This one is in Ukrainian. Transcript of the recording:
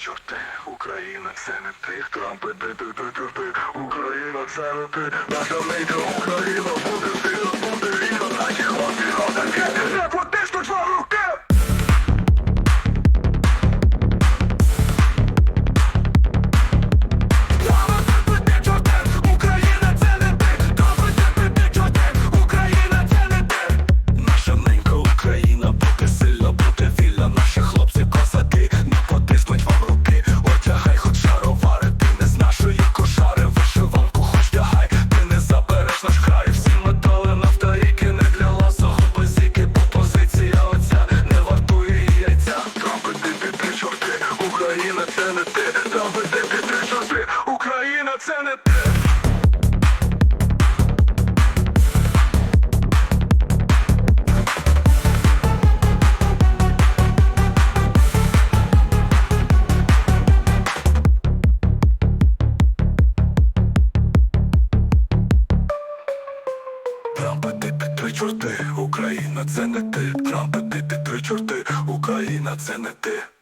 чорти, Україна це не ти, Трампи, ти, ти, ти, ти, ти, Україна це не ти, наша ненька Україна буде сила, Україна це не ти. Трампи, ти, ти, чорти, Україна це не ти, три чорти, Україна це не ти. Трампи, ти, ти, три чорти, Україна це не ти.